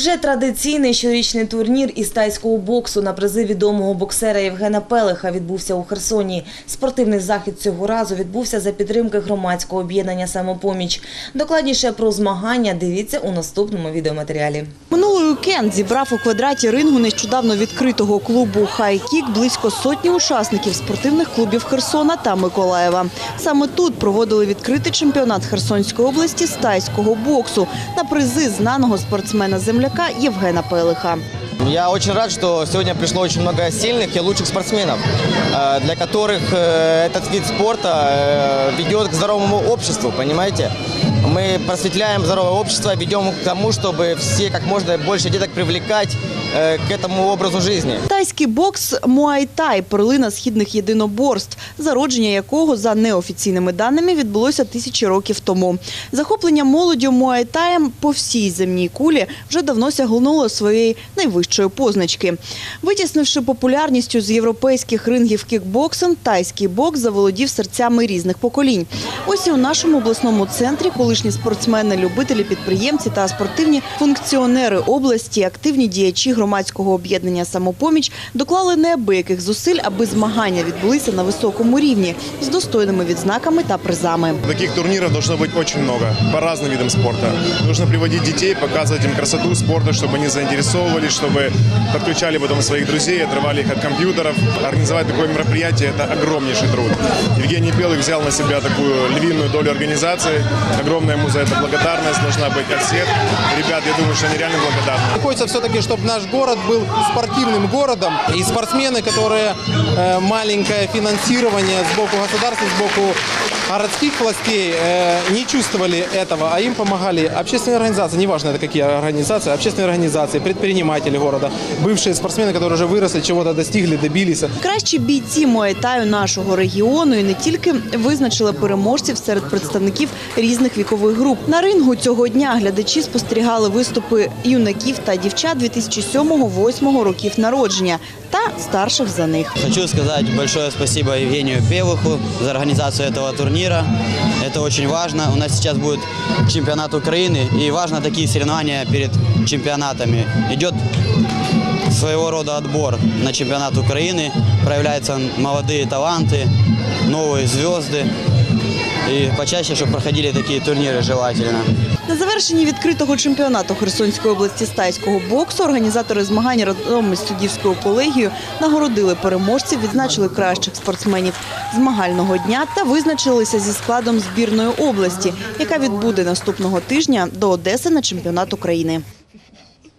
Вже традиційний щорічний турнір із тайського боксу на призи відомого боксера Євгена Пелеха відбувся у Херсоні. Спортивний захід цього разу відбувся за підтримки громадського об'єднання «Самопоміч». Докладніше про змагання дивіться у наступному відеоматеріалі. Вікенд зібрав у квадраті рингу нещодавно відкритого клубу «Хайкік» близько сотні учасників спортивних клубів Херсона та Миколаєва. Саме тут проводили відкритий чемпіонат Херсонської області з тайського боксу на призи знаного спортсмена-земляка Євгена Пелиха. Я очень рад, что сегодня пришло очень много сильных и лучших спортсменов, э, для которых э, этот вид спорта э, ведет к здоровому обществу, понимаете? Мы просветляем здоровое общество, ведем к тому, чтобы все как можно больше деток привлекать к этому образу жизни. Тайський бокс Муай-Тай – перлина східних єдиноборств, зародження якого, за неофіційними даними, відбулося тисячі років тому. Захоплення молоддю Муай-Таєм по всій земній кулі вже давно сягнуло своєї найвищої позначки. Витіснивши популярністю з європейських рингів кікбоксом, тайський бокс заволодів серцями різних поколінь. Ось і у нашому обласному центрі колишні спортсмени, любителі, підприємці та спортивні функціонери області, активні діячі громадського об'єднання «Самопоміч» доклали неабияких зусиль, аби змагання відбулися на високому рівні з достойними відзнаками та призами. Таких турниров должно быть очень много по разным видам спорта. Нужно приводить детей, показывать им красоту спорта, чтобы они заинтересовывались, чтобы подключали потом своих друзей, отрывали их от компьютеров. Организовать такое мероприятие – это огромнейший труд. Евгений Белых взял на себя такую львиную долю организации. Огромная ему за это благодарность должна быть от всех. Ребят, я думаю, что они реально благодарны. Хочется все-таки, чтобы наш город был спортивным городом. И спортсмены, которые э, маленькое финансирование сбоку государства, сбоку городских властей э, не чувствовали этого, а им помогали общественные организации, неважно это какие организации, общественные организации, предприниматели города, бывшие спортсмены, которые уже выросли, чего-то достигли, добились. Кращі бійці Муайтаю нашого регіону і не тільки визначили переможців серед представників різних вікових груп. На рингу цього дня глядачі спостерігали виступи юнаків та дівчат 2007-2008 років народження Та старших за них. Хочу сказать большое спасибо Евгению Певуху за организацию этого турнира. Это очень важно. У нас сейчас будет чемпионат Украины, и важно такие соревнования перед чемпионатами. Идет своего рода отбор на чемпионат Украины. Проявляются молодые таланты, новые звезды. И почаще, чтобы проходили такие турниры желательно. На завершенні відкритого чемпіонату Херсонської області з тайського боксу організатори змагань разом із суддівською колегією нагородили переможців, відзначили кращих спортсменів змагального дня та визначилися зі складом збірної області, яка відбуде наступного тижня до Одеси на чемпіонат України.